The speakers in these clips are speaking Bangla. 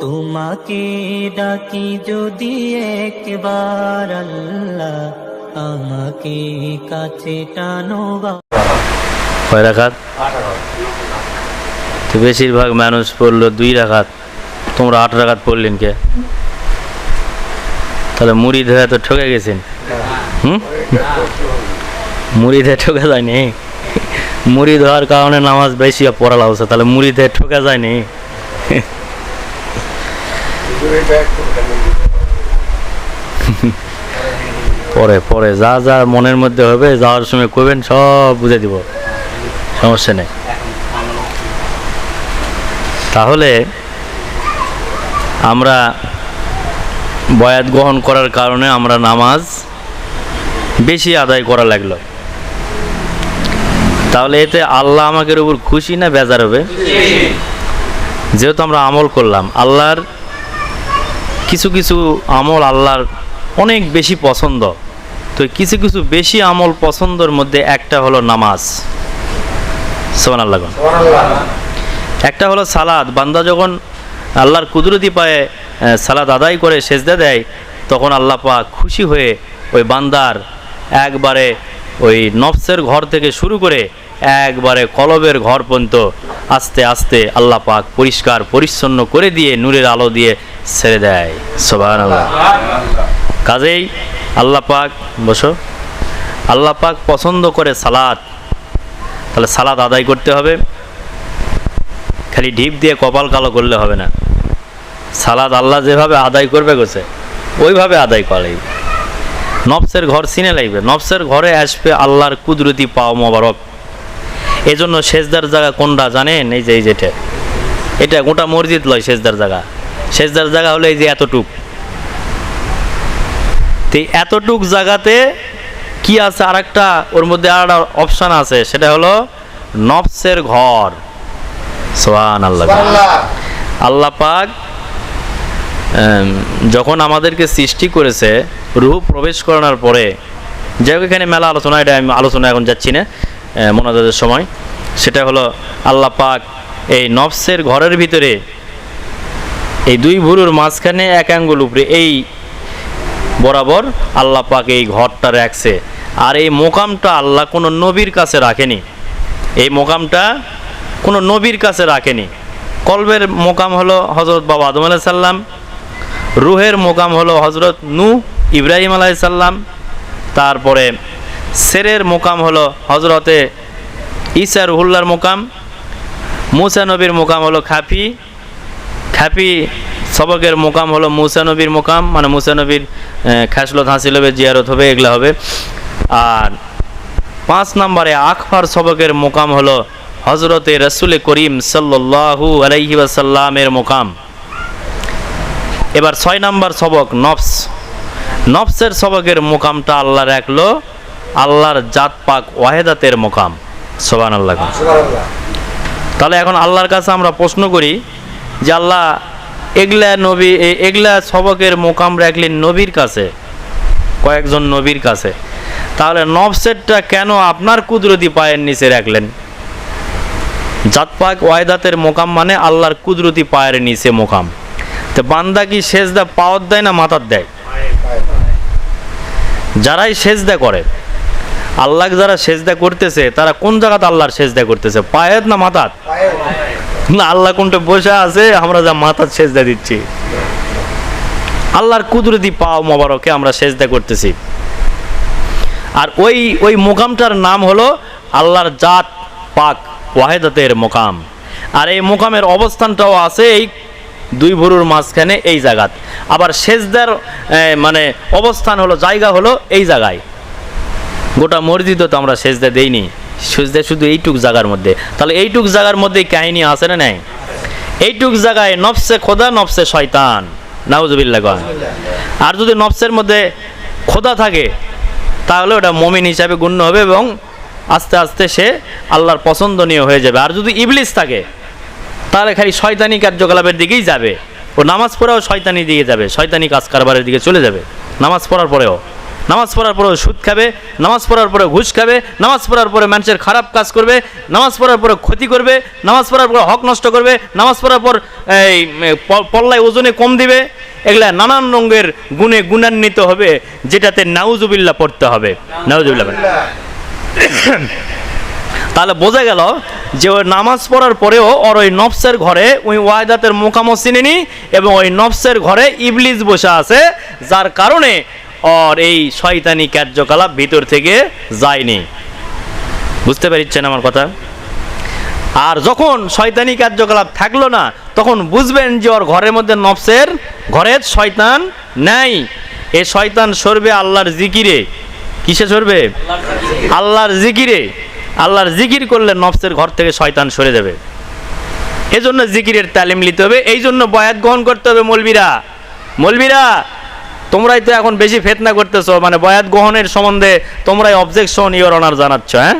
তোমাকে ডাকি যদি একবার আল্লাহ আমাকে কাছে টানো কয় রাখাত? তো বেশিরভাগ মানুষ পড়ল দুই রাখাত। তোমরা আট রাখাত পড়লেন কে? তাহলে মুড়ি ধরে তো ঠকে গেছেন। হুম? মুড়ি ধরে ঠকে যায়নি। মুড়ি ধোয়ার কারণে নামাজ বেশি পড়া লাগছে। তাহলে মুড়ি ধরে ঠকে যায়নি। পরে পরে যা যা মনের মধ্যে হবে যাওয়ার সময় কইবেন সব বুঝে দিব। সমস্যা নেই। তাহলে আমরা বয়াত গ্রহণ করার কারণে আমরা নামাজ বেশি আদায় করা লাগল। তাহলে এতে আল্লাহ আমাদের উপর খুশি না বেজার হবে? যেহেতু আমরা আমল করলাম আল্লাহর কিছু কিছু আমল আল্লাহর অনেক বেশি পছন্দ। তো কিছু কিছু বেশি আমল পছন্দর মধ্যে একটা হলো নামাজ। সোমান আল্লাহ একটা হলো সালাদ। বান্দা যখন আল্লাহর কুদরতি পায়ে সালাদ আদায় করে, সেজদা দেয়, তখন আল্লাহ পাক খুশি হয়ে ওই বান্দার একবারে ওই নফসের ঘর থেকে শুরু করে একবারে কলবের ঘর পর্যন্ত আস্তে আস্তে আল্লাহ পাক পরিষ্কার, পরিচ্ছন্ন করে দিয়ে নূরের আলো দিয়ে ছেড়ে দেয়। আল্লাহ কাজেই আল্লাহ পাক, বসো। আল্লাহ পাক পছন্দ করে সালাদ। তাহলে সালাদ আদায় করতে হবে। খালি ঢিপ দিয়ে কপাল কালো করলে হবে না। সালাদ আল্লাহ যেভাবে আদায় করবে গোছে, ওইভাবে আদায় করে নফসের ঘর চিনে লাগবে। নফসের ঘরে আসবে আল্লাহর কুদরতি পাও মোবারক। এই জন্য সেজদার জায়গা কোনটা জানেন? এই যে এই যেটা এটা। গোটা মসজিদ লয় সেজদার জায়গা। সেজদার জায়গা হলো এই যে এতটুক। তো এতটুক জায়গাতে কি আছে? আরেকটা ওর মধ্যে আর একটা অপশান আছে। সেটা হলো নফসের ঘর। সোহান আল্লাহ আল্লাহ পাক যখন আমাদেরকে সৃষ্টি করেছে রূহ প্রবেশ করানোর পরে যাই হোক এখানে মেলা আলোচনা এটা আমি আলোচনা এখন যাচ্ছি না। মনাজাদের সময়। সেটা হলো আল্লাহ পাক এই নফসের ঘরের ভিতরে এই দুই ভুরুর মাঝখানে এক আঙ্গুল উপরে এই বরাবর আল্লাহ পাক এই ঘরটা রাখছে। আর এই মোকামটা আল্লাহ কোনো নবীর কাছে রাখেনি। এই মোকামটা কোনো নবীর কাছে রাখেনি। কলবের মোকাম হলো হজরত বাবা আদম আলাহ সাল্লাম রুহের মোকাম হলো হজরত নু ইব্রাহিম আলাহ সাল্লাম তারপরে সেরের মোকাম হলো হজরতে ঈসা রুহুল্লার মোকাম, মুসা নবীর মোকাম হলো খাফি খ্যাপি সবকের মোকাম হলো মুসা নবীর মোকাম মানে মুসা নবীর খাসলত হাসিল হবে জিয়ারত হবে, এগুলা হবে। আর পাঁচ নম্বরে আখফার সবকের মোকাম হলো হজরতে রসুল করিম সাল্লাহু আলাইহি ওয়াসাল্লামের মোকাম। এবার ছয় নম্বর সবক নফস। নফসের সবকের মোকামটা আল্লাহ রাখল আল্লাহর জাত পাক ওয়াহেদাতের মোকাম। সোবান আল্লাহ তাহলে এখন আল্লাহর কাছে আমরা প্রশ্ন করি যে আল্লাহ এগলা নবী এগলা সবকের মোকাম রাখলেন নবীর কাছে কয়েকজন নবীর কাছে। তাহলে নফসেরটা কেন আপনার কুদরতি পায়ের নিচে রাখলেন? জাতপাক ওয়ায়দাতের মোকাম মানে আল্লাহর কুদরতি পায়ের নিচে মোকাম। তো বান্দা কি সেজদা পাওয়ার দেয় না মাথার দেয়? যারাই সেজদা করে আল্লাহ যারা সেজদা করতেছে, তারা কোন জায়গাতে আল্লাহর সেজদা করতেছে? পায়ের না মাথার? না, আল্লাহ কোনটা বসে আছে, আমরা যা মাথার সেজদা দিচ্ছি। আল্লাহর কুদরতি পাও মোবারকে আমরা সেজদা করতেছি। আর ওই ওই মোকামটার নাম হলো আল্লাহর জাত পাক, ওয়াহেদাতের মোকাম। আর এই মোকামের অবস্থানটাও আছে এই দুই ভুরুর মাঝখানে এই জায়গাত। আবার সেজদার মানে অবস্থান হলো, জায়গা হলো এই জায়গায়। গোটা মসজিদও তো আমরা সেজদা দেইনি। সেজদা শুধু এইটুক জায়গার মধ্যে। তাহলে এইটুক জায়গার মধ্যে কাহিনী আছে না নাই? এইটুক জায়গায় নফসে খোদা, নফসে শয়তান। নাউজুবিল্লাহ আর যদি নফসের মধ্যে খোদা থাকে, তাহলে ওটা মমিন হিসাবে গণ্য হবে এবং আস্তে আস্তে সে আল্লাহর পছন্দনীয় হয়ে যাবে। আর যদি ইবলিস থাকে, তাহলে খালি শয়তানি কার্যকলাপের দিকেই যাবে। ও নামাজ পড়াও শয়তানি দিকে যাবে, শয়তানি কাজ কারবারের দিকে চলে যাবে। নামাজ পড়ার পরেও। নামাজ পড়ার পরে সুদ খাবে, নামাজ পড়ার পরে ঘুষ খাবে, নামাজ পড়ার পরে মানুষের খারাপ কাজ করবে, নামাজ পড়ার পরে ক্ষতি করবে, নামাজ পড়ার পরে হক নষ্ট করবে, নামাজ পড়ার পর এই পল্লায় ওজনে কম দিবে, এগুলা নানান রঙের গুণে গুণান্বিত হবে, যেটাতে নাউজুবিল্লা পড়তে হবে। নাউজুবিল্লা তাহলে বোঝা গেল যে ওই নামাজ পড়ার পরেও ওর ওই নফসের ঘরে ওই ওয়ায়দাতের মোকামো চিনেনি এবং ওই নফসের ঘরে ইবলিজ বসে আছে, যার কারণে ওর এই শয়তানি কার্যকলাপ ভিতর থেকে যায়নি। বুঝতে পারছেন আমার কথা? আর যখন শয়তানি কার্যকলাপ থাকল না, তখন বুঝবেন যে ওর ঘরের মধ্যে নফসের, ঘরের শয়তান নাই। এ শয়তান সরবে আল্লাহর জিকিরে। কিসে সরবে? আল্লাহর জিকিরে। আল্লাহর জিকির করলে নফসের ঘর থেকে শয়তান সরে যাবে। এজন্য জিকিরের তালিম নিতে হবে। এই জন্য বয়াত গ্রহণ করতে হবে মলবিরা। মলবিরা তোমরাই তো এখন বেশি ফেতনা করতেছো মানে বয়াত গ্রহণের সম্বন্ধে তোমরাই অবজেকশন ইওর অনার জানাচ্ছ হ্যাঁ?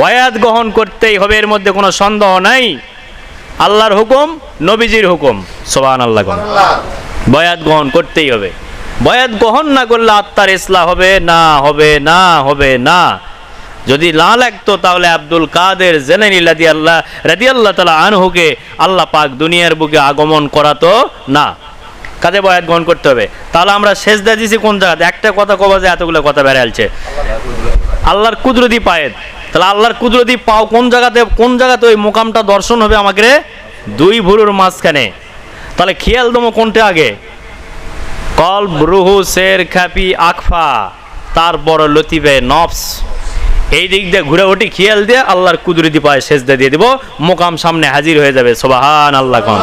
বয়াত গ্রহণ করতেই হবে, এর মধ্যে কোনো সন্দেহ নাই। আল্লাহর হুকুম, নবীজির হুকুম। সোবান আল্লাহ বয়াত গ্রহণ করতেই হবে। বয়াত গ্রহণ না করলে আত্মার ইসলা হবে না হবে না হবে না। যদি না লাগতো তাহলে আব্দুল কাদের জেনেনি রাদি আল্লাহ রাদি আল্লাহ তালা আনহুকে আল্লাহ পাক দুনিয়ার বুকে আগমন করাতো না। কাজে বয়াত গ্রহণ করতে হবে। তাহলে আমরা শেষ দিয়েছি কোন জায়গাতে? একটা কথা কবা যে এতগুলো কথা বেড়ালছে আল্লাহর কুদরতি পায়েত তাহলে আল্লাহর কুদরতি পাও কোন জায়গাতে কোন জায়গাতে ওই মোকামটা দর্শন হবে আমাকে? দুই ভুরুর মাঝখানে। তাহলে খেয়াল দমো কোনটা আগে? কল ব্রুহু শের খ্যাপি আকফা। তারপর লতিবে নফস। এই দিক দিয়ে ঘুরে ওটি খেয়াল দিয়ে আল্লাহর কুদরতি পায়ে সেজদা দিয়ে দিব মোকাম সামনে হাজির হয়ে যাবে সোবাহান আল্লাহ কন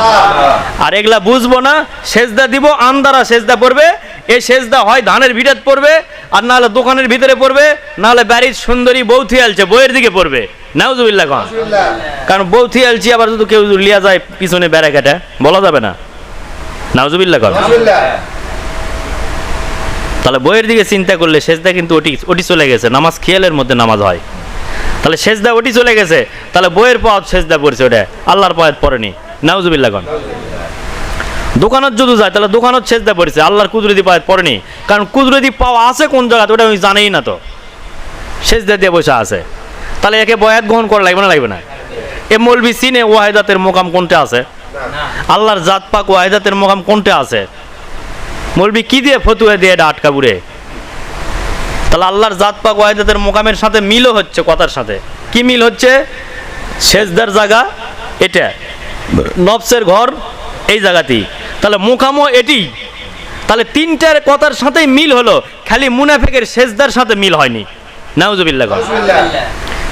আর এগুলা বুঝব না সেজদা দিব আন্দারা সেজদা পড়বে এই সেজদা হয় ধানের ভিটাত পড়বে আর নাহলে দোকানের ভিতরে পড়বে নাহলে বাড়ির সুন্দরী বৌথি আলছে বইয়ের দিকে পড়বে। নাউজুবিল্লাহ কন। কারণ বৌথি আলছি আবার যদি কেউ লিয়া যায় পিছনে বেড়া কাটা বলা যাবে না। নাউজুবিল্লাহ কন। তাহলে বইয়ের দিকে চিন্তা করলে সেজদা কিন্তু ওটি ওটি চলে গেছে নামাজ খেয়ালের মধ্যে নামাজ হয়। তাহলে সেজদা ওটি চলে গেছে তাহলে বইয়ের পথ সেজদা পড়ছে ওটা আল্লাহর পাওয়াত পড়েনি। নাউজুবিল্লাহ কন দোকানত যদি যায় তাহলে দোকানত সেজদা পড়েছে আল্লাহর কুদরতি পাওয়াত পড়েনি। কারণ কুদরতি পাওয়া আছে কোন জায়গাতে ওটা আমি জানেই না তো। সেজদা দিয়ে বসে আছে। তাহলে একে বয়াত গ্রহণ করা লাগবে না লাগবে না? এ মলবি সিনে ওয়াহেদাতের মোকাম কোনটা আছে? আল্লাহর জাত পাক ওয়াহিদাতের মোকাম কোনটা আছে? মলবি কি দিয়ে ফতুয়া দিয়ে এটা আটকা বুড়ে তাহলে আল্লাহর জাত পাক ওয়াহিদাতের মোকামের সাথে মিলও হচ্ছে, কথার সাথে। কি মিল হচ্ছে? সেজদার জায়গা এটা নবসের ঘর এই জায়গাতেই। তাহলে মোকামও এটি। তাহলে তিনটার কথার সাথেই মিল হলো, খালি মুনাফেকের সেজদার সাথে মিল হয়নি। নাউজুবিল্লাহ।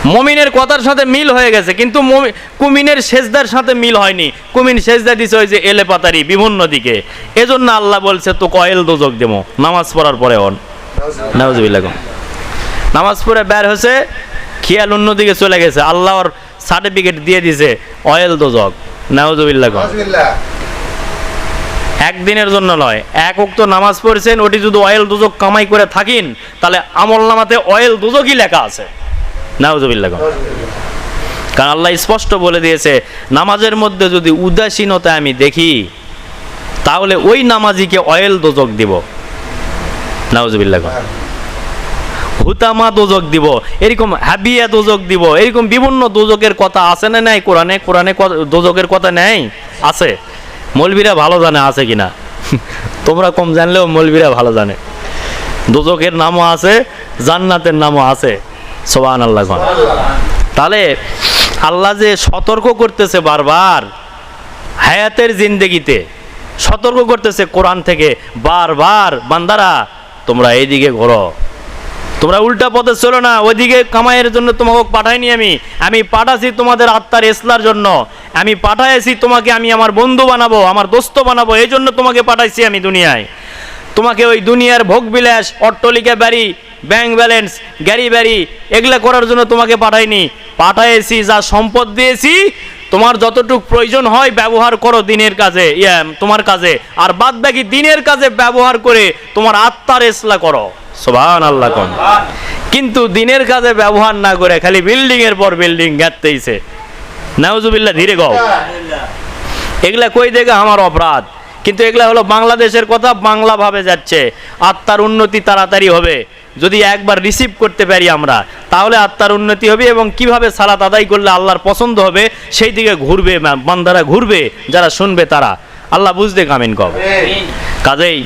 মমিনের কথার সাথে মিল হয়ে গেছে কিন্তু কুমিনের সেজদার সাথে মিল হয়নি। কুমিন সেজদা দিছে ওই যে এলে পাতারি বিভিন্ন দিকে। এজন্য আল্লাহ বলছে তো কয়েল দোজক দেবো। নামাজ পড়ার পরে অন। নাউজুবিল্লাহ। নামাজ পড়ে বের হয়েছে খেয়াল অন্যদিকে চলে গেছে। আল্লাহর সার্টিফিকেট দিয়ে দিছে অয়েল দোজক। নাউজুবিল্লাহ। একদিনের জন্য নয় এক উক্ত নামাজ পড়ছেন ওটি যদি অয়েল দুজক কামাই করে থাকেন তাহলে আমল নামাতে অয়েল দুজকই লেখা আছে। নাউজুবিল্লাহ। কর। কারণ আল্লাহ স্পষ্ট বলে দিয়েছে, নামাজের মধ্যে যদি উদাসীনতা আমি দেখি, তাহলে ওই নামাজিকে অয়েল দোজক দিব। নাউজুবিল্লাহ। কর। হুতামা দোজক দিব, এরকম হাবিয়া দোজক দিব, এরকম বিভিন্ন দোজকের কথা আছে না নাই? কোরআনে কোরআনে দোজকের কথা নেই? আছে। মলবিরা ভালো জানে, আছে কিনা? তোমরা কম জানলেও মলবিরা ভালো জানে। দোজকের নামও আছে, জান্নাতের নামও আছে। সোবান আল্লাহ তাহলে আল্লাহ যে সতর্ক করতেছে বারবার হায়াতের জিন্দেগিতে, সতর্ক করতেছে কোরআন থেকে বারবার, বান্দারা, তোমরা এইদিকে ঘোরো। তোমরা উল্টা পথে চলো না, ওইদিকে কামাইয়ের জন্য তোমাকে পাঠাইনি আমি। আমি পাঠাছি তোমাদের আত্মার এসলার জন্য। আমি পাঠাইছি তোমাকে আমি আমার বন্ধু বানাবো, আমার দোস্ত বানাবো, এই জন্য তোমাকে পাঠাইছি আমি দুনিয়ায়। তোমাকে ওই দুনিয়ার ভোগ বিলাস, অট্টলিকা বাড়ি ব্যাংক ব্যালেন্স গ্যারি ব্যারি এগুলা করার জন্য তোমাকে পাঠাইনি। পাঠাইছি যা সম্পদ দিয়েছি, তোমার যতটুকু প্রয়োজন হয় ব্যবহার করো দিনের কাজে, ইয়া, তোমার কাজে। আর বাদ বাকি দিনের কাজে ব্যবহার করে তোমার আত্মার ইসলা করো। সোভান আল্লাহ কন। কিন্তু দিনের কাজে ব্যবহার না করে খালি বিল্ডিং এর পর বিল্ডিং গাঁততেইছে নাউজুবিল্লাহ, ধীরে গাও এগুলা কই দেখে আমার অপরাধ? কিন্তু এগুলা হলো বাংলাদেশের কথা বাংলা ভাবে যাচ্ছে। আত্মার উন্নতি তাড়াতাড়ি হবে। যদি একবার রিসিভ করতে পারি আমরা তাহলে আত্মার উন্নতি হবে এবং কীভাবে সালাত আদায় করলে আল্লাহর পছন্দ হবে সেই দিকে ঘুরবে বান্দারা ঘুরবে যারা শুনবে তারা। আল্লাহ বুঝতে কামিন কব। কাজেই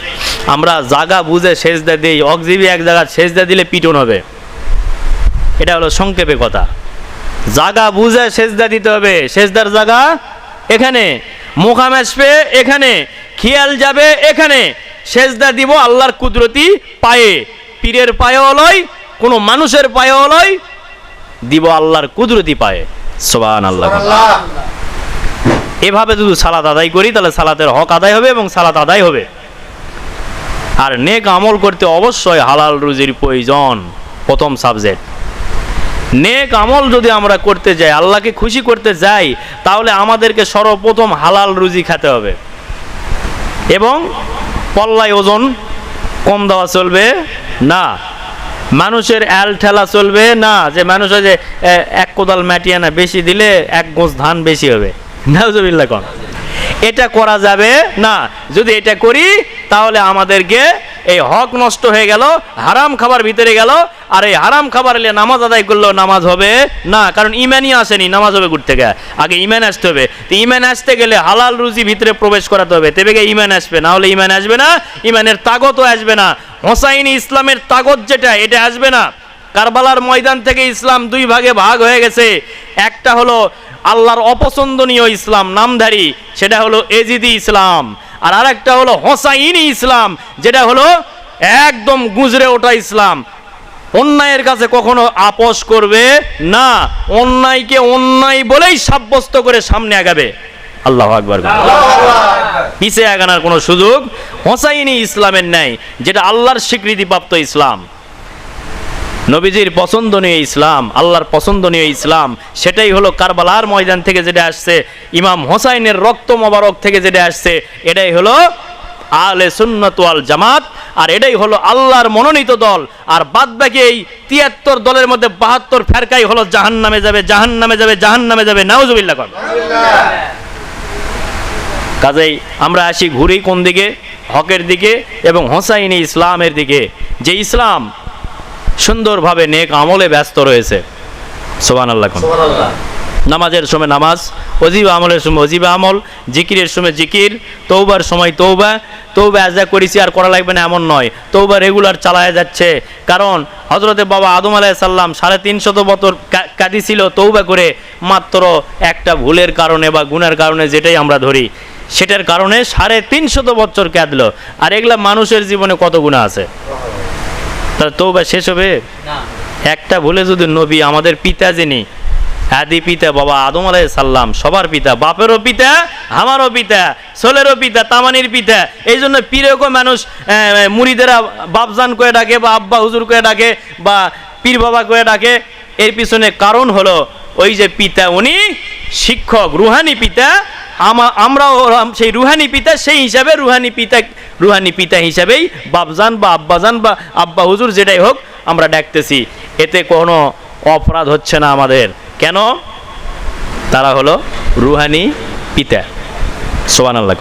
আমরা জাগা বুঝে সেজদা দিই অকজিবি এক জায়গা সেজদা দিলে পিটন হবে। এটা হলো সংক্ষেপে কথা। জাগা বুঝে সেজদা দিতে হবে। সেজদার জায়গা এখানে মুখাম আসবে এখানে। খেয়াল যাবে এখানে। সেজদা দিব আল্লাহর কুদরতি পায়ে। পীরের পায়েও লয়, কোনো মানুষের পায়েও লয়, দিব আল্লাহর কুদরতি পায়ে। সোবান আল্লাহ এভাবে যদি সালাত আদায় করি, তাহলে সালাতের হক আদায় হবে এবং সালাত আদায় হবে। আর নেক আমল করতে অবশ্যই হালাল রুজির প্রয়োজন, প্রথম সাবজেক্ট নেক আমল যদি আমরা করতে যাই, আল্লাহকে খুশি করতে যাই, তাহলে আমাদেরকে সর্বপ্রথম হালাল রুজি খেতে হবে। এবং পল্লায় ওজন কম দেওয়া চলবে না। মানুষের অ্যাল ঠেলা চলবে না, যে মানুষের যে এক কোদাল মাটি আনা বেশি দিলে এক গোছ ধান বেশি হবে। নাউজুবিল্লাহ কন। এটা করা যাবে না। যদি এটা করি, তাহলে আমাদেরকে এই হক নষ্ট হয়ে গেল, হারাম খাবার ভিতরে গেল, আর এই হারাম খাবার এলে নামাজ আদায় করলেও নামাজ হবে না, কারণ ইমানই আসেনি, নামাজ হবে ঘুরতে থেকে। আগে ইমান আসতে হবে। তো ইমান আসতে গেলে হালাল রুজি ভিতরে প্রবেশ করাতে হবে। তবে ইমান আসবে, না হলে ইমান আসবে না, ইমানের তাগতও আসবে না। হোসাইনি ইসলামের তাগত যেটা, এটা আসবে না। কারবালার ময়দান থেকে ইসলাম দুই ভাগে ভাগ হয়ে গেছে। একটা হলো আল্লাহর অপছন্দনীয় ইসলাম, নামধারী, সেটা হলো এজিদি ইসলাম। আর আরেকটা হলো হোসাইনি ইসলাম যেটা হলো একদম গুজরে ওঠা ইসলাম। অন্যায়ের কাছে কখনো আপোষ করবে না অন্যায়কে অন্যায় বলেই সাব্যস্ত করে সামনে আগাবে। আল্লাহ আকবর পিছিয়ে আগানোর কোনো সুযোগ হোসাইনি ইসলামের নাই যেটা আল্লাহর স্বীকৃতিপ্রাপ্ত ইসলাম। নবীজির পছন্দনীয় ইসলাম, আল্লাহর পছন্দনীয় ইসলাম, সেটাই হলো কারবালার ময়দান থেকে যেটা আসছে, ইমাম হোসাইনের রক্ত মোবারক থেকে যেটা আসছে, এটাই হলো আলে সুন্নত ওয়াল জামাত, আর এটাই হলো আল্লাহর মনোনীত দল। আর বাদ বাকি এই তিয়াত্তর দলের মধ্যে বাহাত্তর ফেরকাই হলো জাহান নামে যাবে জাহান নামে যাবে জাহান নামে যাবে, নাউজুবিল্লাহ কর। কাজেই আমরা আসি ঘুরি কোন দিকে? হকের দিকে এবং হোসাইনি ইসলামের দিকে। যে ইসলাম সুন্দরভাবে নেক আমলে ব্যস্ত রয়েছে। সোবান আল্লাহ। নামাজের সময় নামাজ অজিবা আমলের সময় অজিবা আমল জিকিরের সময় জিকির তৌবার সময় তৌবা তৌবা আজা করেছি আর করা লাগবে না এমন নয়। তৌবা রেগুলার চালায় যাচ্ছে। কারণ হজরতে বাবা আদম আলাইসাল্লাম সাড়ে তিনশত বছর কা- কাটিছিল তৌবা করে মাত্র একটা ভুলের কারণে বা গুণের কারণে যেটাই আমরা ধরি। সেটার কারণে সাড়ে তিনশত বছর কাঁদলো। আর এগুলা মানুষের জীবনে কত গুণা আছে? তাহলে তৌবা শেষ হবে? একটা ভুলে যদি নবী আমাদের পিতা যিনি আদি পিতা বাবা আদম আলাই সাল্লাম সবার পিতা বাপেরও পিতা আমারও পিতা সোলেরও পিতা তামানির পিতা এই জন্য পীরেকও মানুষ মুড়িদেরা বাপজান করে ডাকে বা আব্বা হুজুর করে ডাকে বা পীর বাবা করে ডাকে এর পিছনে কারণ হলো ওই যে পিতা উনি শিক্ষক রুহানি পিতা আমরাও সেই রুহানি পিতা, সেই হিসাবে রুহানি পিতা রুহানি পিতা হিসাবেই বাপজান বা আব্বাজান বা আব্বা হুজুর যেটাই হোক আমরা ডাকতেছি। এতে কোনো অপরাধ হচ্ছে না আমাদের। কেন? তারা হলো রুহানি পিতা। সোবান আল্লাহ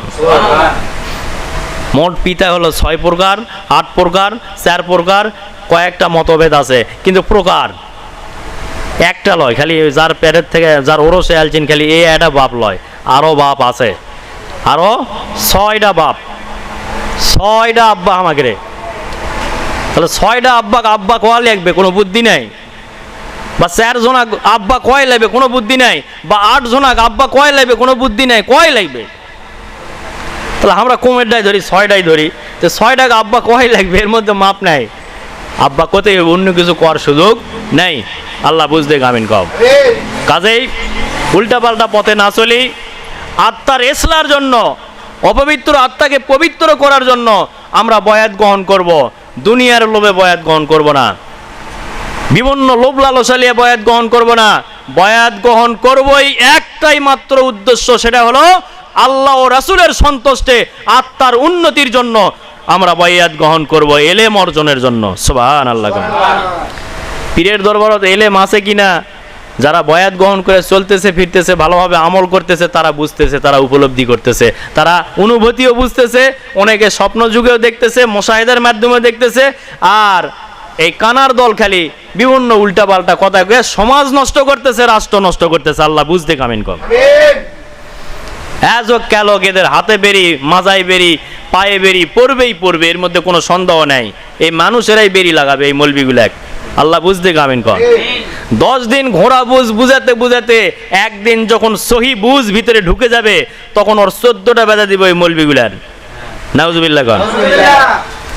মোট পিতা হলো ছয় প্রকার, আট প্রকার, চার প্রকার, কয়েকটা মতভেদ আছে, কিন্তু প্রকার। একটা লয়, খালি যার পেটের থেকে, যার ওরসে আলছেন খালি এই একটা বাপ লয়। আরও বাপ আছে। আরও ছয়টা বাপ। ছয়টা আব্বা আমাকে রে। তাহলে ছয়টা আব্বা আব্বা কয়া লাগবে? কোনো বুদ্ধি নাই। বা চার জনাক আব্বা কয় লাগবে? কোনো বুদ্ধি নাই। বা আট জনাক আব্বা কয় লাগবে? কোনো বুদ্ধি নাই। কয় লাগবে? তাহলে আমরা কমেরটাই ধরি ছয়টাই ধরি। তো ছয়টাকে আব্বা কয় লাগবে? এর মধ্যে মাপ নাই। আব্বা কোথায় অন্য কিছু করার সুযোগ নেই। আল্লাহ বুঝতে গামিন কম। কাজেই উল্টাপাল্টা পথে না চলি। আত্মার এসলার জন্য, অপবিত্র আত্মাকে পবিত্র করার জন্য আমরা বয়াত গ্রহণ করব। দুনিয়ার লোভে বয়াত গ্রহণ করব না। বিভিন্ন লোভ লালসা নিয়ে বয়াত গ্রহণ করব না। বয়াত গ্রহণ করবই একটাই মাত্র উদ্দেশ্য, সেটা হলো আল্লাহ ও রাসুলের সন্তুষ্টে, আত্মার উন্নতির জন্য আমরা বয়াত গ্রহণ করব এলেম অর্জনের জন্য। সুবহান আল্লাহ পীরের দরবারত এলেম আছে কিনা? যারা বয়াত গ্রহণ করে চলতেছে ফিরতেছে ভালোভাবে আমল করতেছে তারা বুঝতেছে তারা উপলব্ধি করতেছে। তারা অনুভূতিও বুঝতেছে অনেকে স্বপ্ন যুগেও দেখতেছে মোশাহিদের মাধ্যমে দেখতেছে আর এই কানার দল খালি বিভিন্ন উল্টাপাল্টা কথা কয়ে সমাজ নষ্ট করতেছে রাষ্ট্র নষ্ট করতেছে আল্লাহ বুঝতে কামিন কম এজ ক্যালক এদের হাতে বেরি মাজায় বেরি পায়ে বেরি পড়বেই পড়বে এর মধ্যে কোনো সন্দেহ নাই। এই মানুষেরাই বেরি লাগাবে এই মলবিগুলো এক। আল্লাহ বুঝতে কামিন কম দশ দিন ঘোড়া বুঝ বুঝাতে বুঝাতে একদিন যখন সহি বুঝ ভিতরে ঢুকে যাবে, তখন ওর চোদ্দটা বেজা দিব এই মলবিগুলার নাউজুবিল্লাহ কন।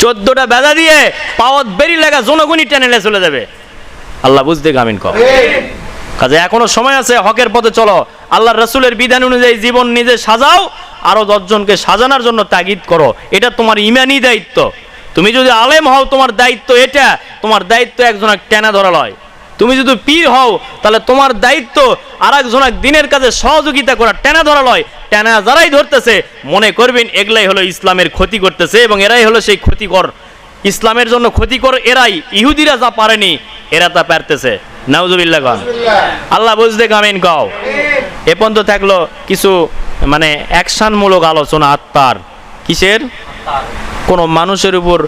চোদ্দটা বেজা দিয়ে পাওয়াত বেরি লাগা জনগণই টেনেলে চলে যাবে। আল্লাহ বুঝতে কামিন কম কাজে এখনও সময় আছে, হকের পথে চলো। আল্লাহ রসুলের বিধান অনুযায়ী জীবন নিজে সাজাও, আরও দশজনকে সাজানোর জন্য তাগিদ করো। এটা তোমার ইমানই দায়িত্ব। তুমি যদি আলেম হও, তোমার দায়িত্ব এটা। তোমার দায়িত্ব একজন টেনা ধরা লয়। তুমি যদি পীর হও, তাহলে তোমার দায়িত্ব আর একজনক দিনের কাজে সহযোগিতা করা, টেনা ধরা লয়। টেনা যারাই ধরতেছে, মনে করবেন এগুলাই হলো ইসলামের ক্ষতি করতেছে এবং এরাই হলো সেই ক্ষতিকর। ইসলামের জন্য ক্ষতিকর এরাই, ইহুদিরা যা পারেনি, এরা তা পারতেছে। নাউজুবিল্লাহ খান আল্লাহ বুঝতে কামিন কও এ পর্যন্ত থাকল কিছু মানে অ্যাকশনমূলক আলোচনা আত্মার। কিসের? কোনো মানুষের উপর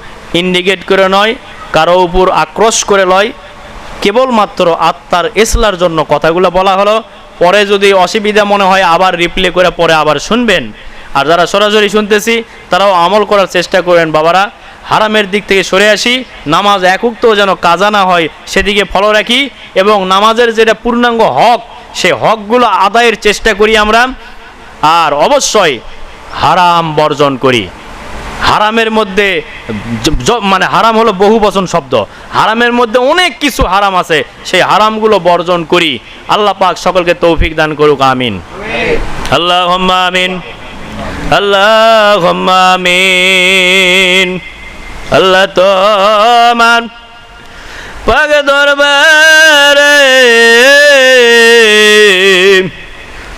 ইন্ডিকেট করে নয়, কারও উপর আক্রোশ করে লয় কেবলমাত্র আত্মার এসলার জন্য কথাগুলো বলা হলো। পরে যদি অসুবিধা মনে হয় আবার রিপ্লে করে পরে আবার শুনবেন। আর যারা সরাসরি শুনতেছি, তারাও আমল করার চেষ্টা করেন বাবারা। হারামের দিক থেকে সরে আসি। নামাজ একুক্ত যেন কাজা না হয়, সেদিকে ফলো রাখি। এবং নামাজের যেটা পূর্ণাঙ্গ হক, সে হকগুলো আদায়ের চেষ্টা করি আমরা। আর অবশ্যই হারাম বর্জন করি। হারামের মধ্যে মানে হারাম হলো বহু বচন শব্দ। হারামের মধ্যে অনেক কিছু হারাম আছে, সেই হারামগুলো বর্জন করি। আল্লাহ পাক সকলকে তৌফিক দান করুক, আমিন। আল্লাহ আমিন। আল্লাহ আমিন। আল্লাহ তোমার পাগ দরবারে।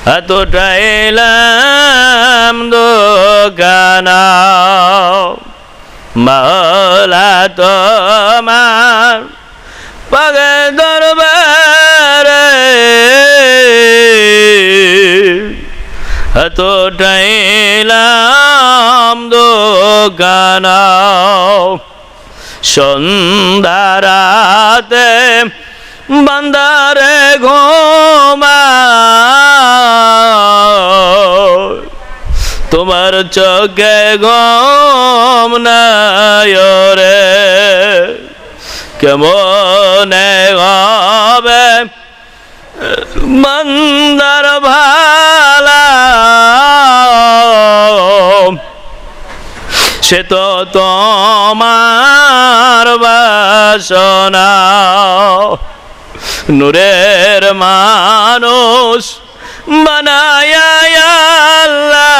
এতটা এলাম দোকানা মাওলা তোমার পাগ দরবারে। এতটা এলাম দোকানা সন্ধ্যারাতে বান্দারে ঘুমা তোমার চোখে গম নাই রে কেমন হবে? মন্দার ভালা। সে তো তোমার বাসনা। নূরের মানুষ বানায় আল্লাহ।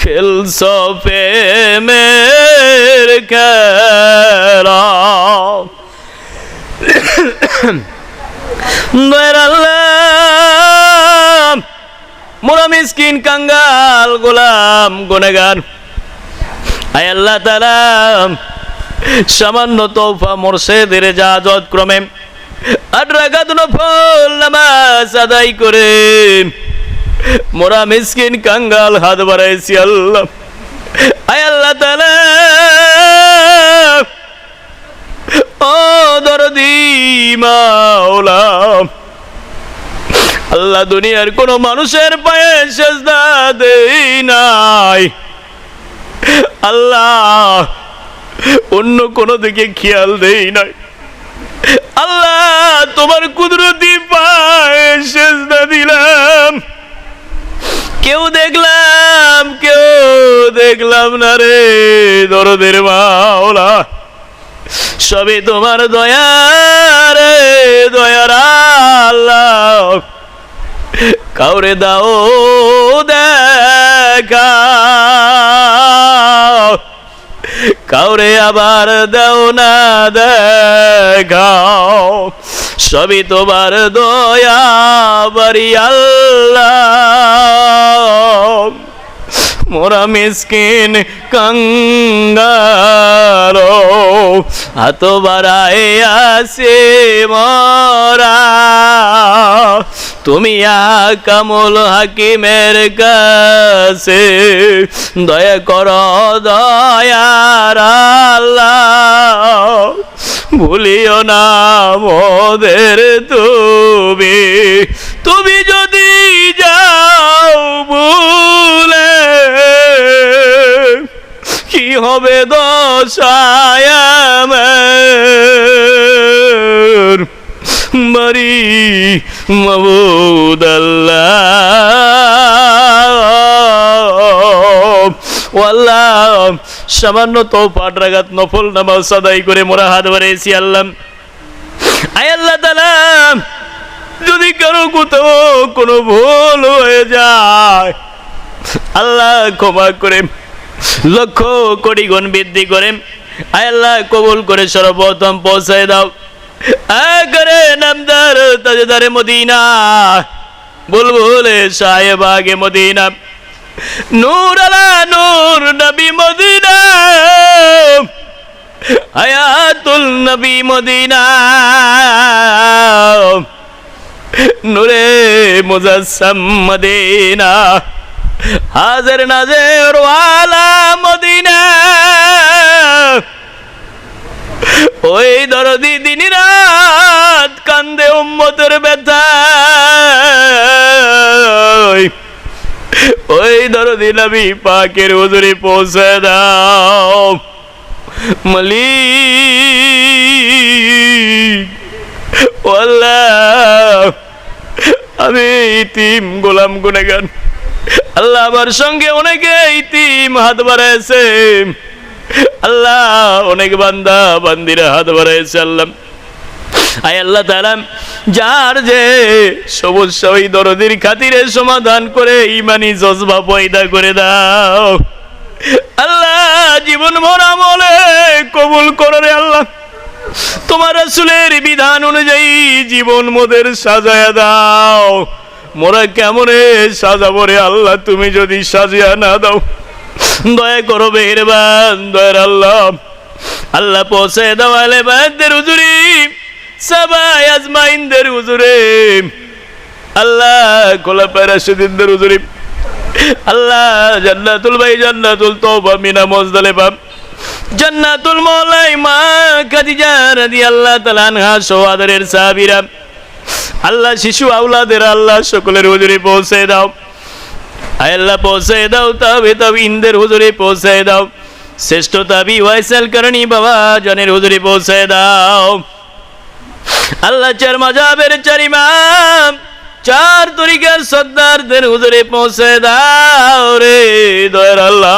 খেলছ প্রেমের মোরা মিসকিন কাঙ্গাল গোলাম গুনেগার আয় আল্লাহ তাআলা সামান্য তৌফা মোরশেদের জাজত ক্রমে। করে। মোরা কাঙ্গাল হাত আল্লাহ। আল্লাহ আল্লাহ দুনিয়ার কোন মানুষের পায়ে সেজদা দেই নাই। আল্লাহ অন্য কোন দিকে খেয়াল দেই নাই। আল্লাহ, তোমার কুদরতি পায়ে দিলাম। কেউ দেখলাম কেউ দেখলাম না রে দরদের মাওলা। সবে তোমার দয়া রে, দয়ার আল্লাহ। কাউরে দাও দেখা। কাউরে আবার দাও না দেখাও। সবই তোমার দয়া আল্লাহ। মোরা মিসকিন কঙ্গাল হাত বাড়ায় আসে মরা। তুমি কামল হাকিমের কাছে দয়া কর, দয়ার আল্লাহ। ভুলিও না মোদের তুমি। তুমি যদি যাও ভুলে, কি হবে দশায় আমার? সামান্য তো পাট রাগাত নফল নামাজ সদাই করে মোরা হাত বাড়িয়েছি আল্লাহ। আয় আল্লাহ তালা যদি কারও কোথাও কোনো ভুল হয়ে যায়, আল্লাহ ক্ষমা করে, লক্ষ কোটি গুণ বৃদ্ধি করে আল্লাহ কবুল করে সর্বপ্রথম পৌঁছায় দাও। করে নামদার তাজেদারে মদিনা বুলবুলে সাহেব আগে মদিনা নূর আলা নূর নবী মদিনা হায়াতুল নবী মদিনা নূরে মুজাসসাম মদিনা হাজার ওয়ালা মদিনা ওই দরদি দিন রাত কান্দে উম্মতের ব্যথা ওই দরদি নবী পাকের হুজুরি পৌঁছে দাও। আল্লাহ আমি ইতিম গোলাম গুনেগান আল্লাহ আমার সঙ্গে অনেকে ইতিম হাত বাড়াইছে। আল্লাহ, অনেক বান্দা বান্দিরা হাত বাড়াইছে আল্লাহ। আয় আল্লাহ তাআলা, যার যে সমস্যা ওই দরদির খাতিরে সমাধান করে ইমানি জজবা পয়দা করে দাও। আল্লাহ, জীবন মরা মলে কবুল করো আল্লাহ। তোমার রাসূলের বিধান অনুযায়ী জীবন মোদের সাজায়া দাও। মোরা কেমনে সাজাবো রে আল্লাহ, তুমি যদি সাজিয়া না দাও। দয়া করো মেহরবান, দয়ার আল্লাহ। আল্লাহ পৌঁছে দাও আলে বায়দের হুজুরি, সবাই আজমাইনদের হুজুরে। আল্লাহ খোলা প্যারাসুদ্দিনদের হুজুরি। আল্লাহ জান্নাতুল ভাই, জান্নাতুল তওবা, মিনা মুজদালিফা জান্নাতুল মওলাই মা খাদিজা রাদিয়াল্লাহু তাআলা আনহা সোয়াদের সাহাবীরা। আল্লাহ শিশু আউলাদের আল্লাহ সকলের হুজুরে পৌঁছে দাও। আল্লাহ পৌঁছায় দাও তবে তবে, ইন্দের হুজুরে পৌঁছায় দাও। শ্রেষ্ঠ তাবি ওয়াইসাল করণী বাবা, জনের হুজুরে পৌঁছায় দাও। আল্লাহ চার মজাবের চার ইমাম, চার তরিকার সর্দারদের হুজুরে পৌঁছে দাও রে, দয়ার আল্লাহ।